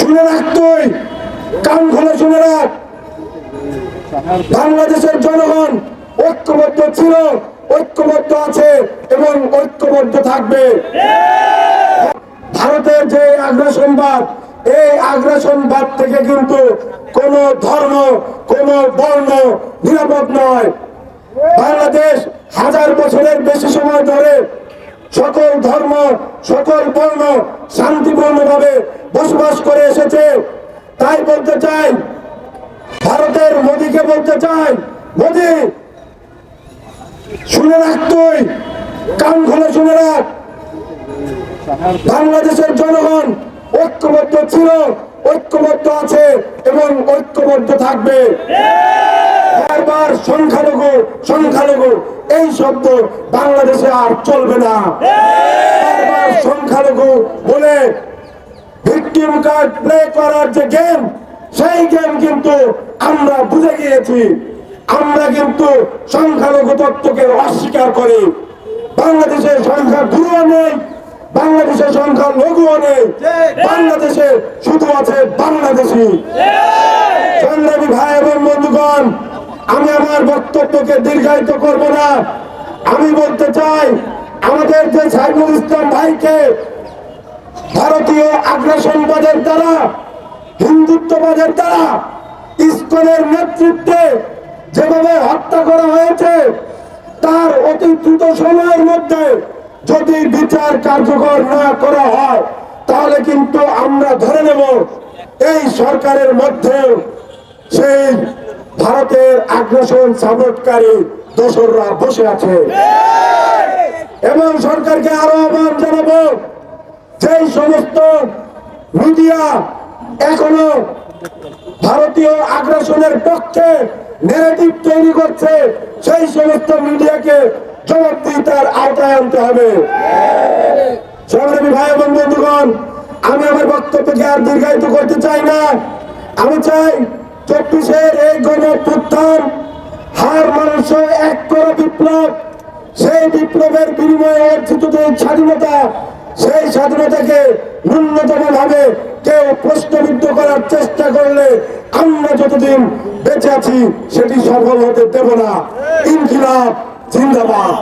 শুনে রাখ তুই। কান খোলা শুনে রাখ। বাংলাদেশের জনগণ ঐক্যবদ্ধ ছিল, ঐক্যবদ্ধ আছে এবং ঐক্যবদ্ধ থাকবে। ভারতের যে আগ্রাসনবাদ, এই আগ্রাসনবাদ থেকে কিন্তু কোন ধর্ম, কোন বর্ণ নিরাপদ নয়। বাংলাদেশ হাজার বছরের বেশি সময় ধরে সকল ধর্ম, সকল বর্ণ শান্তিপূর্ণভাবে বসবাস করে এসেছে। তাই বলতে চাই, ভারতের মোদীকে বলতে চাই, মোদী, শুনে রাখ তুই, কান খোলা শুনে রাখ। বাংলাদেশের জনগণ ঐক্যবদ্ধ ছিল, ঐক্যবদ্ধ আছে এবং ঐক্যবদ্ধ থাকবে। বারবার সংখ্যালঘু সংখ্যালঘু এই শব্দ বাংলাদেশে আর চলবে না। সংখ্যালঘু বলে ভিকটিম কার্ড প্লে করার যে গেম সেই গেম কিন্তু আমরা বুঝে গিয়েছি। আমরা কিন্তু সংখ্যালঘু তত্ত্বকে অস্বীকার করি। বাংলাদেশের সংখ্যা গুরুও নেই বাংলাদেশের সংখ্যা লঘুও নেই। বাংলাদেশে শুধু আছে বাংলাদেশি। সংগ্রামী ভাই এবং বন্ধুগণ আমি আমার বক্তব্যকে দীর্ঘায়িত করব না। আমি বলতে চাই, আমাদের যে সাইফুল ইসলাম ভাইকে ভারতীয় আগ্রাসনবাদের দ্বারা, হিন্দুত্ববাদের দ্বারা ইস্কনের নেতৃত্বে যেভাবে হত্যা করা হয়েছে, তার অতি দ্রুত সময়ের মধ্যে যদি বিচার কার্যকর না করা হয়, তাহলে কিন্তু আমরা ধরে নেব, এই সরকারের মধ্যে সেই ভারতের আগ্রাসন সাপোর্টকারী দোসররা বসে আছে। এবং সরকারকে আরও আহ্বান জানাব, যেই সমস্ত মিডিয়া এখনও ভারতীয় আগ্রাসনের পক্ষে নেগেটিভ তৈরি করছে, সেই সমস্ত মিডিয়াকে জবাবদিহিতার আওতায় আনতে হবে। সংগ্রামী ভাই এবং বন্ধুগণ, আমি আমার বক্তব্যকে আর দীর্ঘায়িত করতে চাই না। আমি চাই চব্বিশের এই গণ হার মানুষ এক করা বিপ্লব। সেই বিপ্লবের বিনিময়ে অর্জিত যে স্বাধীনতা, সেই স্বাধীনতাকে ন্যূনতম ভাবে কেউ প্রশ্নবিদ্ধ করার চেষ্টা করলে আমরা যতদিন বেঁচে আছি, সেটি সফল হতে দেব না। ইনকিলাব, জিন্দাবাদ।